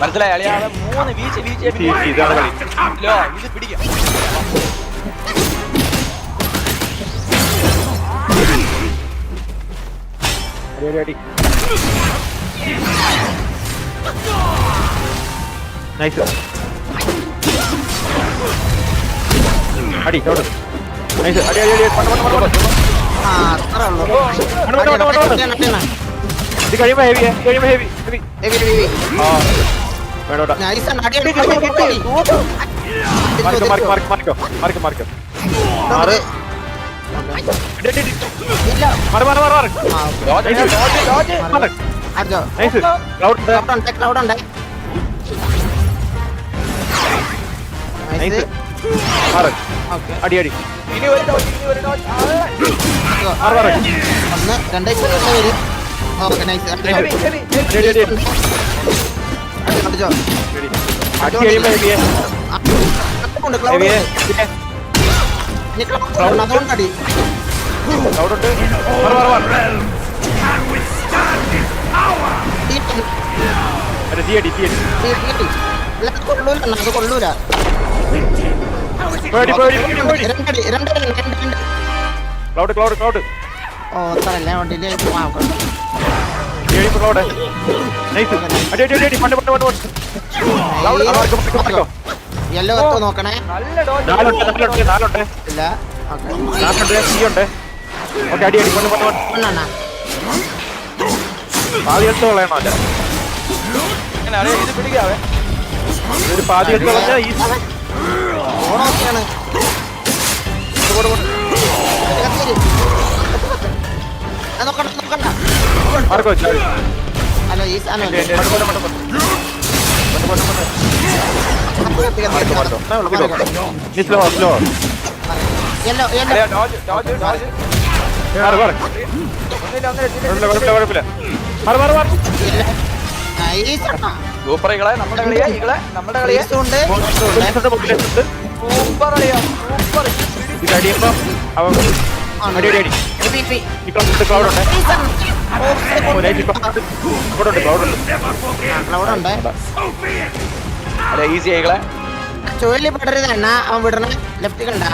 മനസ്സിലായി? അളിയാതെ മൂന്ന് വീഴ്ച വീഴ്ച ഇതാണ് കളി ലോ ഇത് പിടിക്കാം. നൈസ് അടി ചോട് നൈസ് അടി അടി അടി പണ്ട് പണ്ട് പണ്ട് ആ അത്രേ ഉള്ളൂ. ഇത് കഴിയുമ്പോ ഹെവി കഴിയുമ്പോ ഹെവി ഹെവി അടി, അടി, ഇനി ഒരു ഒന്ന്, രണ്ട്, രണ്ട് Okay, nice. അടിച്ചോ. അടിച്ചോ, ഉണ്ട്, അതുകൊണ്ട് അടി. ക്ലൗഡ് ഉണ്ട് മാറ് മാറ് മാറ് തീ, തീ, അടി തീ അടി തീ അടി തീ, തീ, തീ. ഇല്ല, അത് കൊള്ളൂല അത് കൊള്ളൂല പേടി പേടി പേടി രണ്ടടി രണ്ടടി രണ്ട് രണ്ട് ക്ലൗഡ് ക്ലൗഡ് ക്ലൗഡ് ഓ അത്രല്ല ആ, നൈസ്. അടി അടി അടി അടി. പണ്ട് പണ്ട് പണ്ട് പണ്ട് മാറിക്കോ മാറിക്കോ മാറിക്കോ യെല്ലോ കത്തോ നോക്കണേ? നല്ല ഡോട്ട് നാലുണ്ട് നാലുണ്ട് നാലുണ്ട്. ഇല്ല. ഓക്കെ. നാലുണ്ട് ഉണ്ട് ഓക്കെ അടി അടി പണ്ട് പണ്ട് പണ്ട് ഒന്നെണ്ണ പാതി എടുത്ത് കളയണോ അല്ല? ഇങ്ങനെ അളിയാ ഇത് പിടിക്കാവേ. ഒരു പാതി എടുത്ത് കളഞ്ഞാൽ ഈ ഓണമൊക്കെയാണ്. നോക്കണ്ട നോക്കണ്ട അല്ല ഈ സാധനം ഇകളെ നമ്മുടെ കളിയാ ഇകളെ നമ്മുടെ കളിയാ സൂപ്പർ കളിയാ സൂപ്പർ അവൻ അടി അടി അടി ഈസി ആയികളെ ചുഴലി പടരുത് എണ്ണ അവൻ വിടണ. ലെഫ്റ്റ് കണ്ട.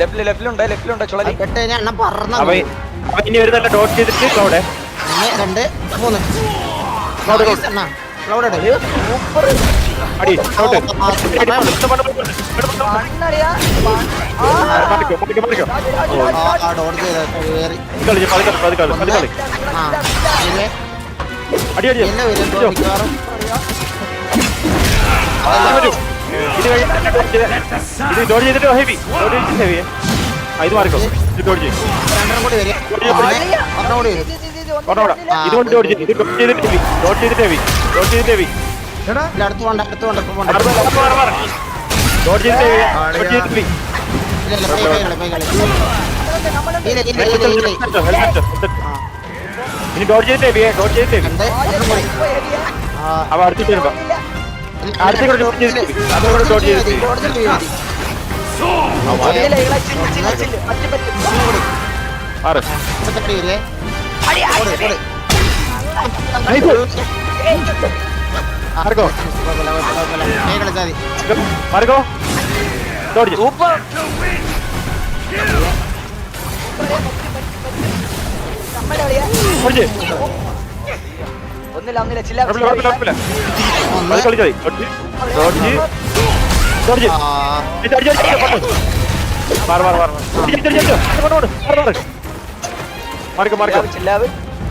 ലെഫ്റ്റിൽ ലെഫ്റ്റിലുണ്ട് ലെഫ്റ്റിലുണ്ട് ചുഴലി. പെട്ട് കഴിഞ്ഞാൽ എണ്ണ അവൻ ഇനി ഒരു നല്ല ഡോട്ട് ചെയ്തിട്ട് ക്ലൗഡ് ഒന്ന് രണ്ട് മൂന്ന്. ക്ലൗഡ് അണ്ണാ. ക്ലൗഡ് സൂപ്പർ അടി അടി അടി ഇത് കഴിഞ്ഞിട്ട് ഡോട്ട് ചെയ്തിട്ട് ഹെവി. ഡോട്ട് ചെയ്തിട്ട് ഹെവി. ആ ഇത് മാറിക്കോ. ഇത് ഡോട്ട് ചെയ്യും. രണ്ടെണ്ണം കൂടി വരും. ഒരെണ്ണം കൂടി വരും. ഓടോടാ ഇത് ഡോട്ട് ചെയ്തിട്ട് ഹെവി. ഡോട്ട് ചെയ്തിട്ട് ഹെവി. ഡോട്ട് ചെയ്തിട്ട് ഹെവി. ഇല്ല, അടുത്ത് പോണ്ട അടുത്ത് പോണ്ട ഇപ്പൊ പോണ്ട ഇല്ല ഇല്ല പോയി കളി പോയി കളി ഇല്ല ഇല്ല ഇല്ല ഇല്ല ഇനി ഡോട്ട് ചെയ്തിട്ട് ഹെവി ഡോട്ട് ചെയ്തിട്ട് ഹെവി ഉണ്ട് കൂടി ആ അവ അടുത്തിട്ട് വരുമ്പോ അടുത്ത കൂടെ ഡോട്ട് ചെയ്ത് ഇല്ല, അതുകൂടെ ഡോട്ട് ചെയ്ത് മതി, ഡോട്ട് ചെയ്ത് മതി. മാറ് ഇപ്പത്തെ വരില്ലേ ഓട്, ഓട്. Nice Marico dot super. ഒന്നില്ല ഒന്നില്ല ചില്ല.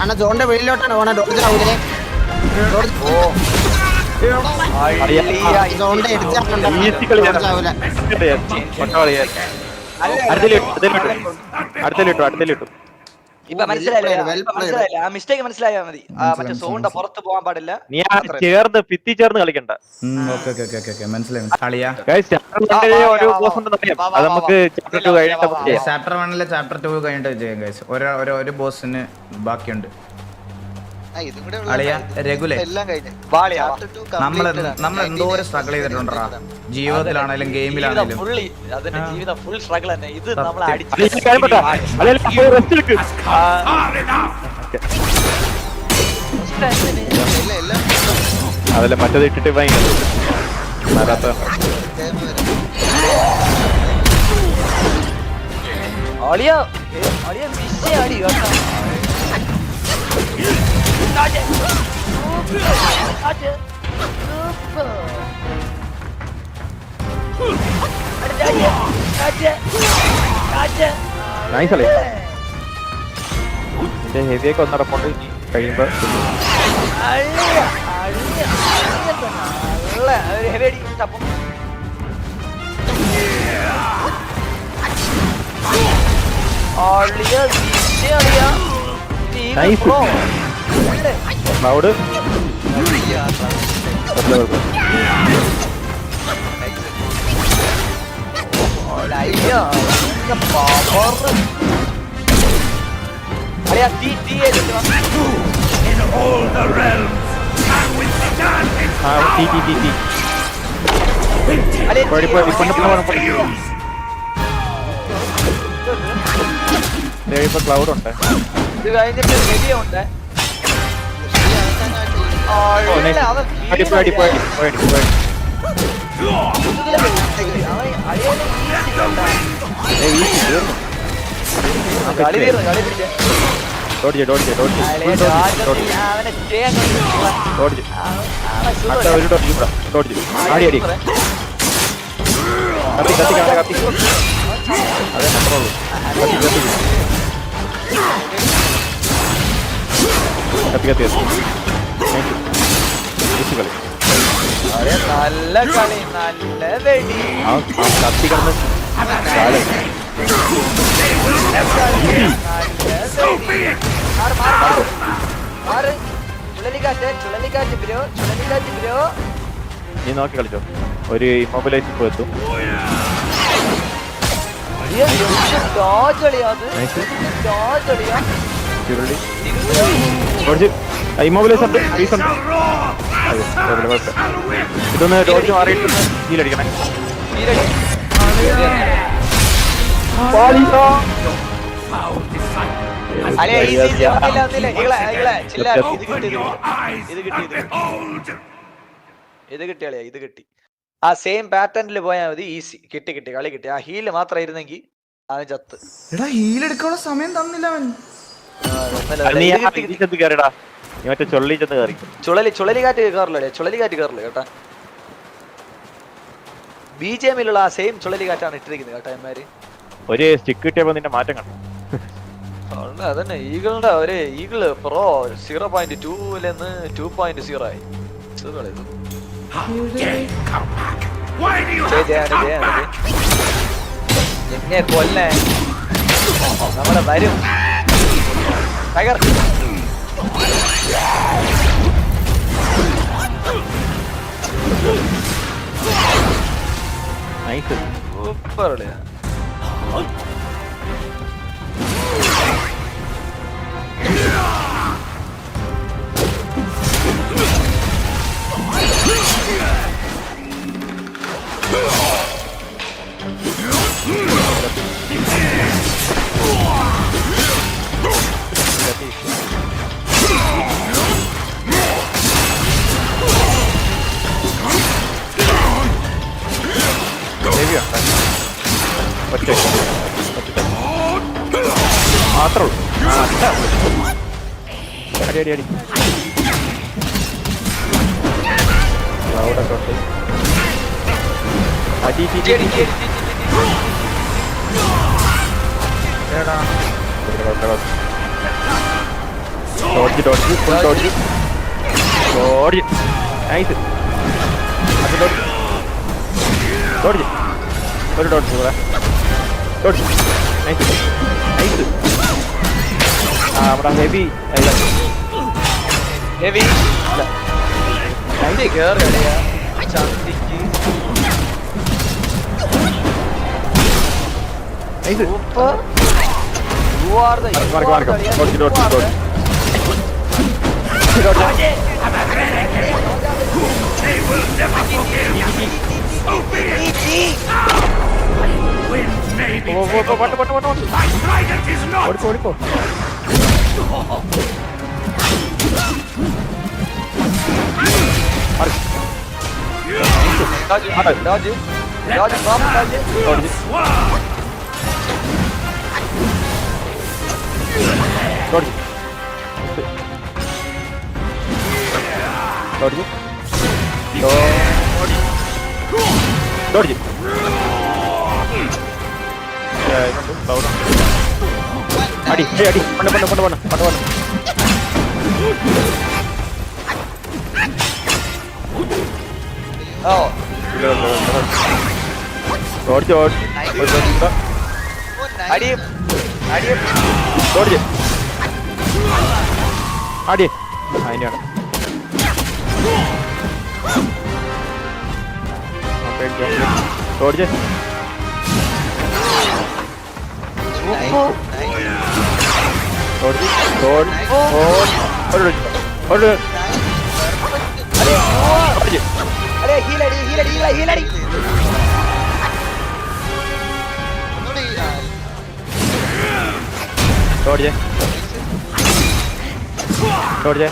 അണ്ണാ ജോണിന്റെ വെളിയിലോട്ടാണ് പോണേ. ഡോർജിനാവൂലേ ജോണിന്റെ മിസ്റ്റേക്ക് മനസ്സിലായാ മതി ആ മറ്റേ സോണിന്റെ പുറത്ത് പോകാൻ പാടില്ല നീ ചേർന്ന് ഭിത്തി ചേർന്ന് കളിക്കണ്ട ചാപ്റ്റർ ചാപ്റ്റർ കഴിഞ്ഞിട്ട് വണ്ണിലെ ചാപ്റ്റർ ടു ഒരു ബോസിന് ബാക്കിയുണ്ട്. അളിയ രഘുലേ വാളിയാ. നമ്മൾ നമ്മൾ എന്തോരം സ്ട്രഗിൾ ചെയ്തിട്ടുണ്ടാ ജീവിതത്തിലാണേലും ഗെയിമിലാണേലും. അതല്ല മറ്റേത് ഇട്ടിട്ട് ഭയങ്കര അളിയ അളിയ മിസ്സേ അടി കേട്ടോ. കാറ്റ്. കാറ്റ്. സൂപ്പർ. അടുത്ത അടി. കാറ്റ്. കാറ്റ്. നൈസ് അല്ലേ എന്റെ ഹെവിയൊക്കെ ഒന്ന് നടപ്പുണ്ട് ഇനി കഴിയുമ്പോ അളിയ, അളിയ, അളിയ തന്നെ. നല്ല ഒരു heavy അടി തപ്പും. അളിയ, മിസ്സേ അളിയ. ഇത് ഈ Nice. pro. അല്ലേ? ക്ലൗഡ് അളിയ, നല്ല power. അളിയ, തീ, തീ എടുത്ത് വാ. ആ ടി ടി ടി ടി അളിയ, പോയി തീ പോയി എടുത്ത് ഇപ്പൊ വാ. പോണം പോയി ഇപ്പൊ ക്ലൗഡ് ഉണ്ട് ഇത് കഴിഞ്ഞിട്ട് ഹെവി ഉണ്ട് ഡോഡ്ജ് ഡോഡ്ജ് ഡോഡ്ജ്. അളിയ ഡോഡ്ജ് രാജത്തിൽ അവനെ ചെയ്യാൻ കഴിയില്ല. ഡോഡ്ജ്. അവൻ- അവൻ സുഖമില്ല. അടുത്ത ഒരു ഡോഡ്ജ് ഇവിടെ ഡോഡ്ജ്. ആടി അടി കത്തി കത്തി കാണാ കത്തി. അതെ അത്രേ ഉള്ളൂ കത്തി കത്തി കത്തി. കത്തി കത്തി Nice. വീശി കളി നല്ല കളി നല്ല വെടി കത്തി കിടന്ന് നീ നോക്കി കളിച്ചോ? ഒരു ഇമ്മൊബിലൈസ് ഇപ്പൊ എത്തും അത് അളിയാ ചുരുളി ഇമ്മൊബിലൈസ് ഉണ്ട് ഫീസ് ഉണ്ട്. അതെ കുഴപ്പമില്ല കുഴപ്പമില്ല ഇതൊന്ന് ടോർച്ച് മാറിയിട്ട് ഹീലടിക്കണേ. ഇത് കിട്ടി ആ സെയിം പാറ്റേണിൽ പോയാൽ മതി ഈസി കിട്ടി കിട്ടി കളി കിട്ടി. ആ ഹീൽ മാത്രം ഇരുന്നെങ്കിൽ അവൻ ചത്ത്. എടാ ഹീൽ എടുക്കാനുള്ള സമയം തന്നില്ല അവൻ. മറ്റേ ചുള്ളി ചെന്ന് കയറി. ചുഴലി ചുഴലിക്കാറ്റ് കയറില്ലേ ചുഴലിക്കാറ്റ് കയറില്ല കേട്ടാ. ബി ജെ എമ്മിലുള്ള ആ സെയിം ചുഴലിക്കാറ്റാണ് ഇട്ടിരിക്കുന്നത് കേട്ടോ എമാര് ഒരു സ്റ്റിക്ക് കിട്ടിയപ്പോ നിന്റെ മാറ്റം കണ്ടു? അതന്നെ. ഈഗിളിന്റെ ഒരു ഈഗിൾ പ്രോ സീറോ പോയിന്റ് ടൂലെന്ന് ടു പോയിന്റ് സീറോ ആയി. എന്നെ കൊല്ലേ. നമ്മളെ വരും. ടൈഗർ. നൈസ് സൂപ്പർ അളിയാ ദേവിയോ ഒറ്റ മാത്രേ ഉള്ളൂ. അടി അടി അടി. ക്ലൗഡൊക്കെ ഉണ്ട്. അടി dodge dodge full dodge. Dodge. Nice. ഒരു ഡോഡ്ജ് കൂടെ. ഡോഡ്ജ് നൈസ് നൈസ് ആ നമ്മുടെ ഹെവി ഹെവി ചന്തി കേറി അളിയാ ചന്തിക്ക് nice super you are the mark mark ഓടിക്കോ ഓടിക്കോ Dodge, dodge, dodge, bump, dodge, dodge. Dodge. Dodge. Dodge. Dodge dodge dodge dodge ഓ ഓ ഓ പോട്ടെ പോട്ടെ പോട്ടെ ഓടിപ്പോ ഓടിപ്പോ mark dodge dodge dodge drop dodge dodge dodge dodge dodge അടി ഏയ് അടി പണ്ട് പണ്ട് പണ്ട് പണ്ട് പണ്ട് പണ്ട് ഓ ഡോഡ്ജ് ഡോഡ്ജ് അടി അടി ഡോഡ്ജ് അടി അതിനാണ് dodge dodge dodge dodge dodge dodge അരെ ഹീലടി ഹീലടി ഹീല ഹീലടി ഡോഡ്ജ് ഡോഡ്ജ്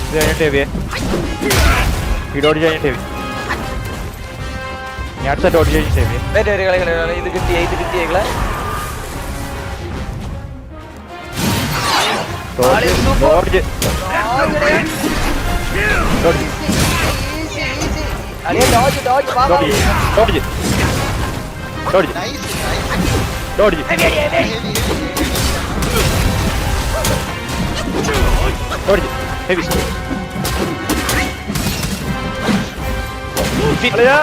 ഇത് കഴിഞ്ഞിട്ട് ഹെവിയെ ഈ ഡോഡ്ജ് കഴിഞ്ഞിട്ട് ഹെവി ഞാൻ അടുത്ത ഡോഡ്ജ് കഴിഞ്ഞിട്ട് ഹെവിയെ വേറെ ഒരു കളി കളി കളി. ഇത് കിട്ടിയ ഇത് കിട്ടിയ കളെ ഡോഡ്ജ് ഡോഡ്ജ് ഡോഡ്ജ് അളിയ ഡോജ് ഡോജ് വാ വാ. Dodge dodge dodge dodge dodge heavy അളിയാ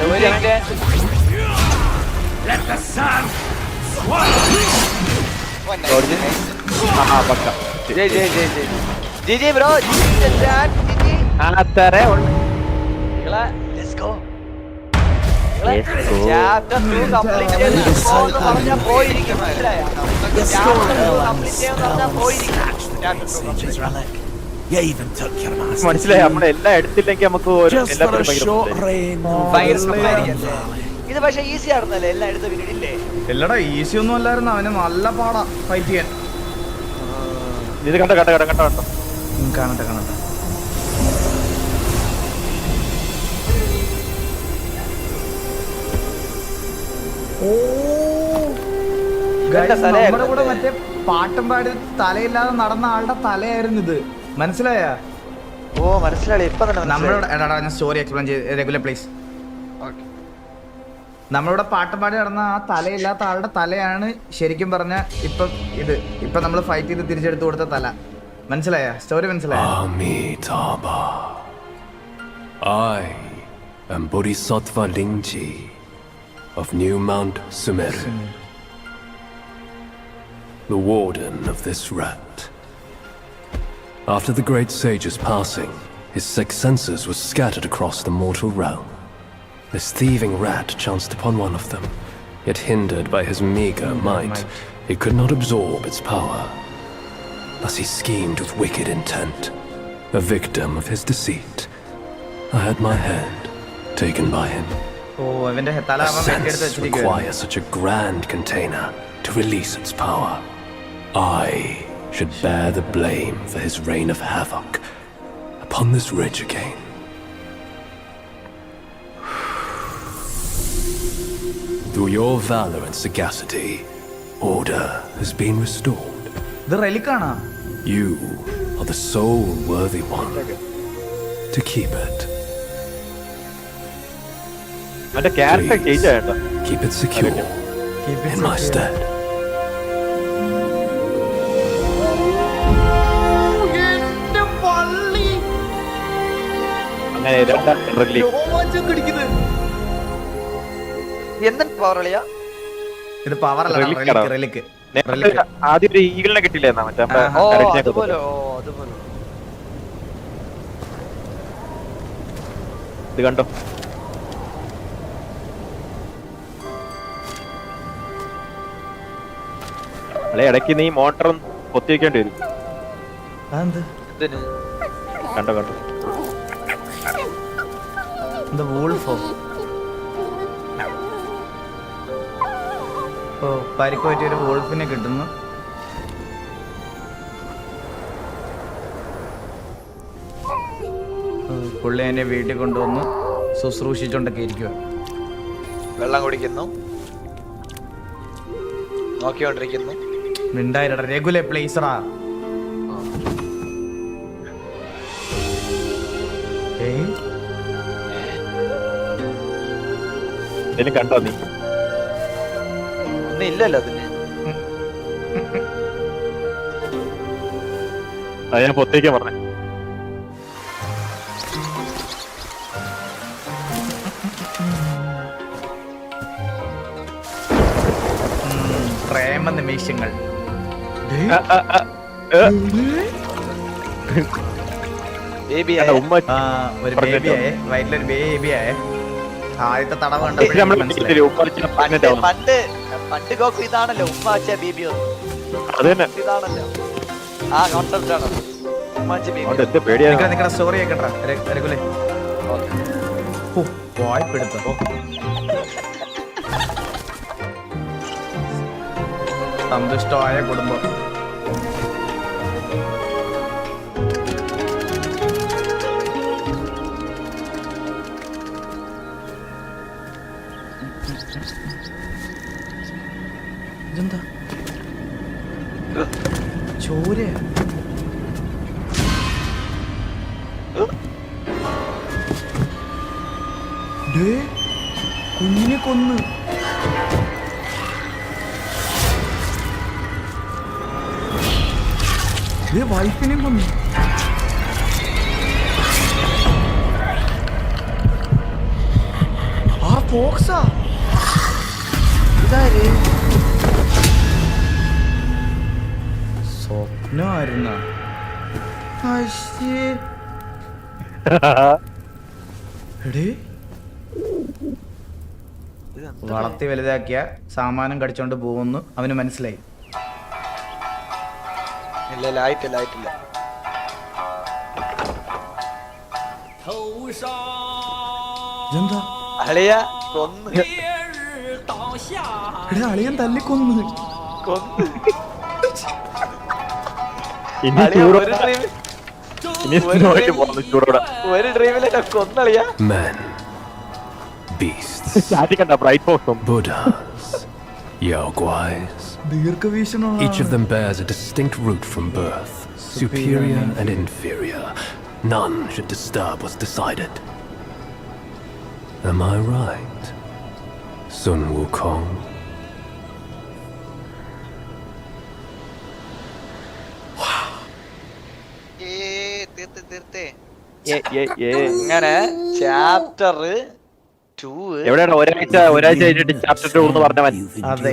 ഒരു മിനിറ്റ് ഡോഡ്ജ് ആ പക്ക ജയ് ജയ് ജയ് ജയ് G G bro G G chat G G അത്രേ ഉള്ളു നിങ്ങളെ let's go Let's go. Chapter 2 complete ചെയ്ത് എന്ന് പറഞ്ഞാൽ പോയിരിക്കും മനസ്സിലായോ ചാപ്റ്റർ 2 കംപ്ലീറ്റ് ചെയ്യുന്ന പറഞ്ഞാൽ പോയിരിക്കും chapter 2 You even took your mask. മനസ്സിലായി. നമ്മളെല്ലാം എടുത്തില്ലെങ്കിൽ നമുക്ക് ഇത് പക്ഷേ ഈസി ആയിരുന്നല്ലേ? എല്ലാം എടുത്ത് പിന്നിടില്ലേ? എല്ലടാ ഈസി ഒന്നും അല്ലായിരുന്നു. അവന് നല്ല പാടാ ഫൈറ്റ് ചെയ്യാൻ. ഇത് കണ്ട കണ്ട കണ്ട കണ്ട? കണ്ടോ കാണട്ടെ കാണട്ടെ. ഓ. നമ്മുടെ കൂടെ. മറ്റേ പാട്ടും പാടി തലയില്ലാതെ നടന്ന ആളുടെ തലയായിരുന്നു ഇത്. മനസ്സിലായ? ഓ മനസ്സിലായി. ഇപ്പൊ തന്നെ നമ്മളോട് എടാ എടാ, ഞാൻ സ്റ്റോറി എക്സ്പ്ലെയിൻ ചെയ്ത് റെഗുലർ പ്ലീസ്. നമ്മളിവിടെ പാട്ടും പാടി നടന്ന ആ തലയില്ലാത്ത ആളുടെ തലയാണ് ശരിക്കും പറഞ്ഞ ഇപ്പൊ ഇത്. ഇപ്പൊ നമ്മൾ ഫൈറ്റ് ചെയ്ത് തിരിച്ചെടുത്ത് കൊടുത്ത തല. മനസ്സിലായ? സ്റ്റോറി മനസ്സിലായ. I am Bodhisattva Lingji of New Mount Sumeru, the warden of this rat. After the great sage's passing, his six senses were scattered across the mortal realm. This thieving rat chanced upon one of them, yet hindered by his meager might, it could not absorb its power. Thus he schemed with wicked intent, a victim of his deceit. I had my hand taken by him. Oh, I sense requires such a grand container to release its power. I should bear the blame for his reign of havoc upon this ridge again. Through your valor and sagacity, order has been restored. The Relicana. You are the sole worthy one to keep it. Please, keep it secure keep it in secure. my stead. ഇത് power അല്ല relic ആദ്യം ഒരു ഈഗിളിനെ കിട്ടില്ലായിരുന്നാ മറ്റേ. ഇത് കണ്ടോ? അല്ലെ ഇടയ്ക്ക് നീ മോട്ടറും പൊത്തി വെക്കേണ്ടി വരും. കണ്ടോ കണ്ടോ. The wolf. ഓ പരിക്ക് പറ്റിയൊരു വോൾഫിനെ കിട്ടുന്നു. പുള്ളി എന്നെ വീട്ടിൽ കൊണ്ടുവന്ന് ശുശ്രൂഷിച്ചോണ്ടൊക്കെ ഇരിക്കുക വെള്ളം കുടിക്കുന്നു. നോക്കിക്കൊണ്ടിരിക്കുന്നു. മിണ്ടായിരട റെഗുലർ പ്ലേസറാ എന്തെങ്കിലും കണ്ടോ നീ? ഒന്നും ഇല്ലല്ലോ അതിന്. അത് ഞാൻ പൊത്തേക്ക പറഞ്ഞേ. പ്രേമ നിമിഷങ്ങൾ. ബേബിയായ. ഉമ്മ ആ, ഒരു ബേബിയായേ വയറ്റിലൊരു ബേബിയായേ. ആദ്യത്തെ തടവ് കണ്ടപ്പോഴേ മനസ്സിലായി. പണ്ട് പണ്ട് പണ്ട് ഗോക്കു ഇതാണല്ലോ ഉമ്മ അച്ഛ ബേബി ഇതാണല്ലോ. ആ കോൺസെപ്റ്റ് ആണ്. ഉമ്മ ബേബി നിക്കട സ്റ്റോറി കേക്കട്ടെ രഘുലെ. ഓ. വായ്പെടുത്ത സന്തുഷ്ടമായ കുടുംബം. ചോര. ഡേ കുഞ്ഞിനെ കൊന്ന്. വൈഫിനെ കൊന്നു. ആ ഫോക്സാ. ഇതാര്? സ്വപ്നമായിരുന്ന? എടേ. വളർത്തി വലുതാക്കിയ സാമാനം കടിച്ചോണ്ട് പോകുന്നു. അവന് മനസ്സിലായി. ഇല്ല ഇല്ല ആയിട്ടില്ല ആയിട്ടില്ല. ഇതെന്താ? അളിയ കൊന്ന്. എടാ അളിയൻ തല്ലിക്കൊന്നു. കൊന്ന്. ഇനി അളിയ ചൂടോടെ ഒരു ഡ്രീം ഇനി സ്നോയ്ക്ക് പോകുന്നു ചൂടോടെ ഒരു ഡ്രീമിലെ കൊന്നളിയ Men, beasts, ചാറ്റി കണ്ട bright ഫോക്സും Buddhas, Yaoguais. ദീർഘവീക്ഷണ Each of them bears a distinct root from birth, superior and inferior. None should disturb what's decided. Am I right, Sun Wukong? അങ്ങനെ ചാപ്റ്റർ ടൂ എവിടെയാണ്? ഒരാഴ്ച ഒരാഴ്ച കഴിഞ്ഞിട്ട് ചാപ്റ്റർ ടു എന്ന് പറഞ്ഞവൻ. അതെ.